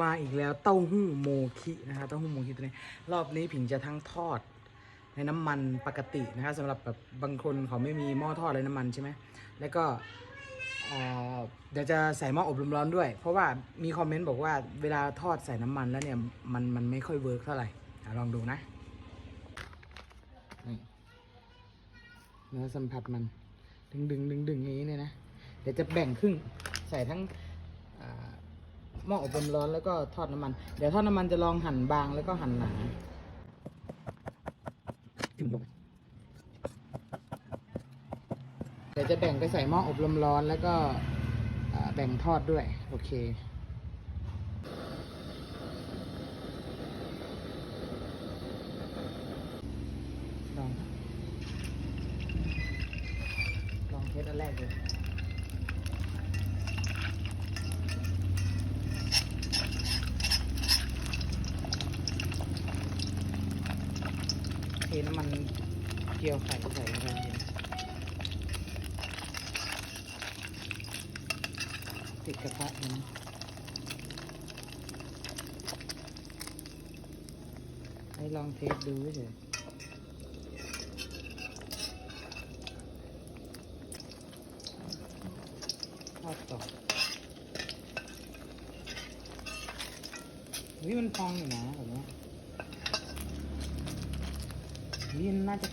มาอีกแล้วเต้าหู้โมคินะคะเต้าหู้โมคิตัวนี้ รอบนี้ผิงจะทั้งทอด ในน้ำมันปกตินะคะสำหรับแบบบางคนเขาไม่มีหม้อทอดเลยน้ำมันใช่ไหมแล้วก็เดี๋ยวจะใส่หม้ออบลมร้อนด้วย เพราะว่ามีคอมเมนต์บอกว่าเวลาทอดใส่น้ำมันแล้วเนี่ยมันมันไม่ค่อยเวิร์กเท่าไหร่ลองดูนะนี่เนื้อสัมผัสมัน ดึงดึงดึงดึงอย่างนี้เลยนะ เดี๋ยวจะแบ่งครึ่งใส่ทั้ง หม้ออบลมร้อนแล้วก็ทอดน้ำมัน เดี๋ยวทอดน้ำมันจะลองหั่นบางแล้วก็หั่นหนาเดี๋ยวจะแบ่งไปใส่หม้ออบลมร้อนแล้วก็แบ่งทอดด้วย โอเคลองลองเทสอันแรกดูเทน้ำมัน เจียวไข่ใส่ลงไปติดกระทะเลยนะให้ลองเทสดูเฉยทอดต่อวิมันพองอยู่นะผมว่านี่ น่าจ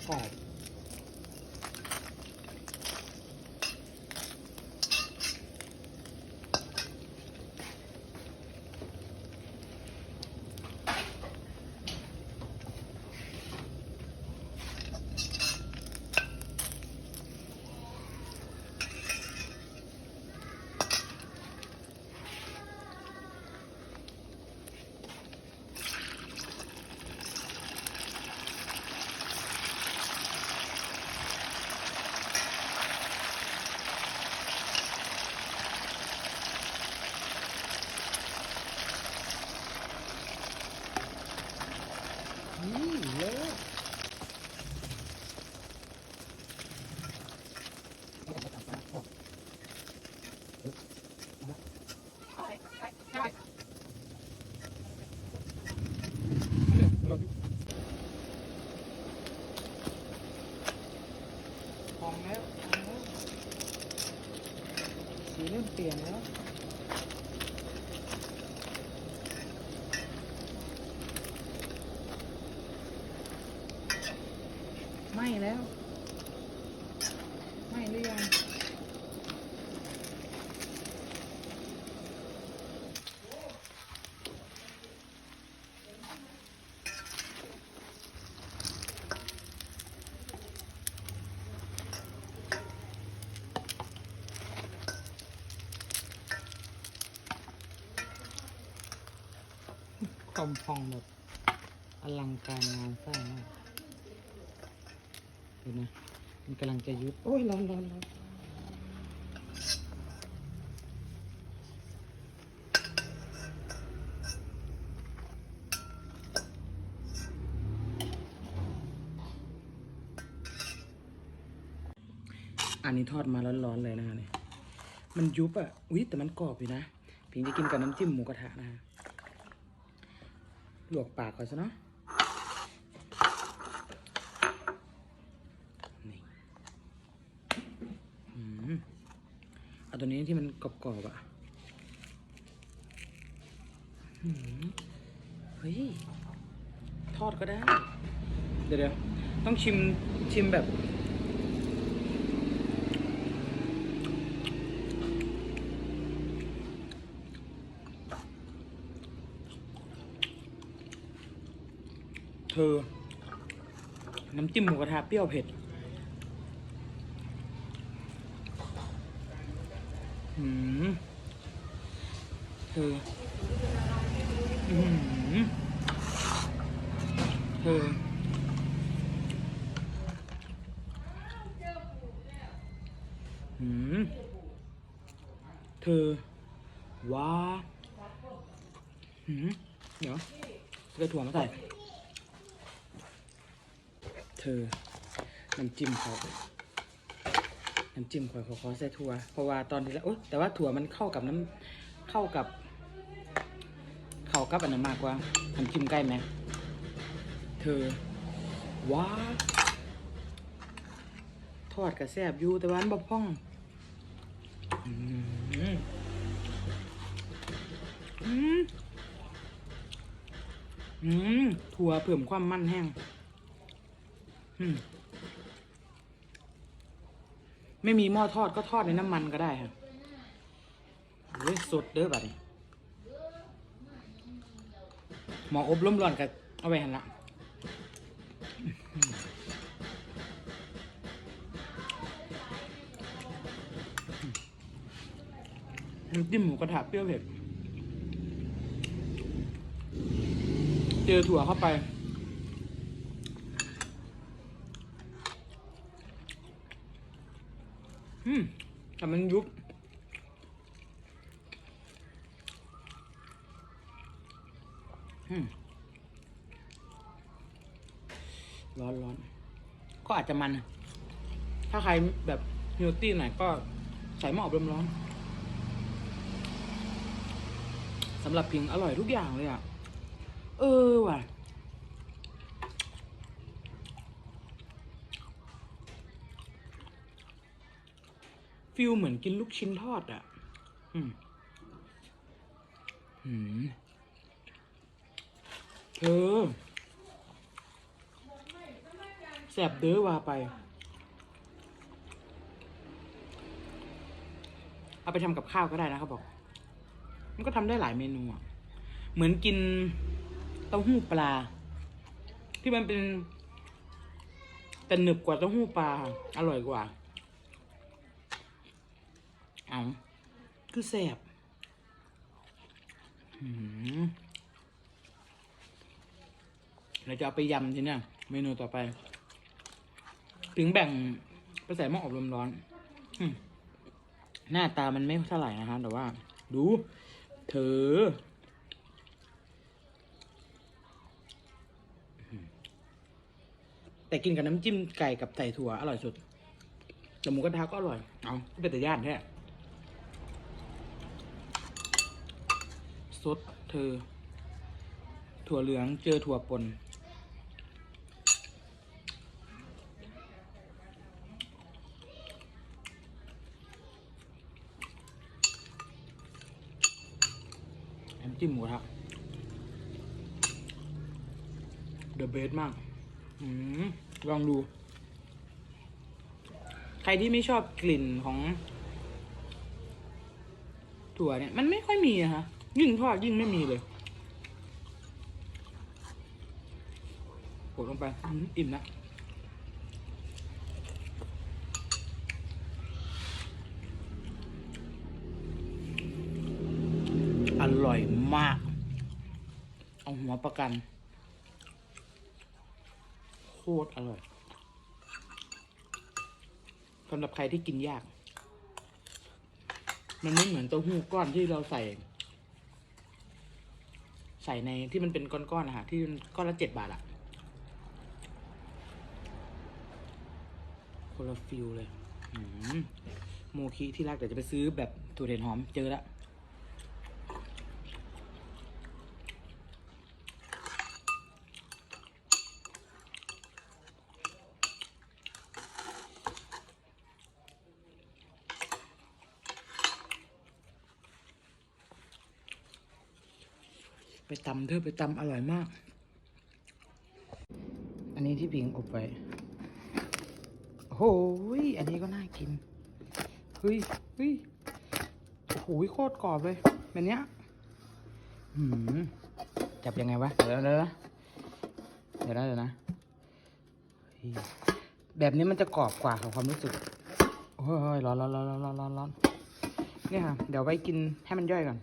ของแล้วสีเริ่มเปลี่ยนแล้ว ไหม้แล้วไหม้หรือยัง ความพองแบบอลังการงานสร้างมากเห็นไหมมันกำลังจะยุบโอ้ยร้อนร้อนร้อนอันนี้ทอดมาร้อนๆเลยนะฮะเนี่ยมันยุบอะ อุ๊ยแต่มันกรอบอยู่นะพิงจะกินกับน้ำจิ้มหมูกระทะนะฮะ ลวกปากก่อนซะเนาะนี่อืมเอาตัวนี้ที่มันกรอบๆอะเฮ้ย ทอดก็ได้ เดี๋ยวเดี๋ยวต้องชิมชิมแบบ ธอ น้ำจิ้มหมูกระทะเปรี้ยวเผ็ด หืม เธออืม เธอ หืม เธอ ว้า หืม เดี๋ยวจะถั่วมาใส่ เธอน้ำจิ้มเขาน้ำจิ้มข่อยขอขอใส่ถั่วเพราะว่าตอนที่แล้วโอ๊ยแต่ว่าถั่วมันเข้ากับน้ำเข้ากับ เขากับอันนั้นมากกว่าทำจิ้มใกล้ไหมเธอว้าทอดกระแซบอยู่แต่ว่าอันบ่พ่องอืมอืมถั่วเพิ่มความมันแห้ง ไม่มีหม้อทอดก็ทอดในน้ำมันก็ได้ครับเฮ้ยสดเด้อบัดนี้หมออบล้มร้อนกับเอาไว้หันละน้ำจิ้มหมูกระทะเปรี้ยวเผ็ด เจอถั่วเข้าไป อืมแต่มันยุบร้อนร้อนก็อาจจะมัน ถ้าใครแบบเฮลตี้หน่อยก็ใส่หม้ออบลมร้อนสำหรับพิงอร่อยทุกอย่างเลยอะ เออว่ะ ฟิลเหมือนกินลูกชิ้นทอดอะ อืมอืมเธอแสบเด้อว่าไป เอาไปทำกับข้าวก็ได้นะเขาบอก มันก็ทำได้หลายเมนูอะ เหมือนกินเต้าหู้ปลา ที่มันเป็นแต่หนึบกว่าเต้าหู้ปลา อร่อยกว่า เอาคือแสบอืมเราจะเอาไปยำทีเนี่ยเมนูต่อไป ถึงแบ่งไปใส่หม้ออบลมร้อนอืมหน้าตามันไม่เท่าไหร่นะฮะแต่ว่า ดู เธออืมแต่กินกับน้ำจิ้มไก่กับไส่ถั่วอร่อยสุดแต่หมูกระทะก็อร่อย เอาก็เป็นแต่ญาติแท้ ดเธอ ถั่วเหลืองเจอถั่วปนน้ำจิ้มหมูกระทะเดอะเบสมาก อืมลองดู ใครที่ไม่ชอบกลิ่นของ ถั่วเนี่ย มันไม่ค่อยมีอะฮะ ยิ่งทอดยิ่งไม่มีเลยกดลงไปอืมอิ่มนะอร่อยมาก เอาหัวประกัน โคตรอร่อยสำหรับใครที่กินยาก มันไม่เหมือนเต้าหู้ก้อนที่เราใส่ ใส่ในที่มันเป็นก้อนๆนะฮะที่ก้อนละเจ็ดบาทอะคนละฟิลเลยหมโมคิที่รักเดี๋ยวจะไปซื้อแบบถั่วเห็นหอมเจอแล้ว ไปตำเธอไปตำอร่อยมาก อันนี้ที่พิงอบไว้โอ้หยอันนี้ก็น่ากิน เฮ้ยเฮ้ยโอ้โหโคตรกรอบเลย แบบเนี้ยหืมจับยังไงวะ เดี๋ยวนะเดี๋ยวนะเดี๋ยวนะเดี๋ยวนะแบบนี้มันจะกรอบกว่าของความรู้สึก โอ้ยร้อนร้อนร้อนร้อนร้อนร้อนเนี่ยค่ะ เดี๋ยวไว้กินให้มันย่อยก่อน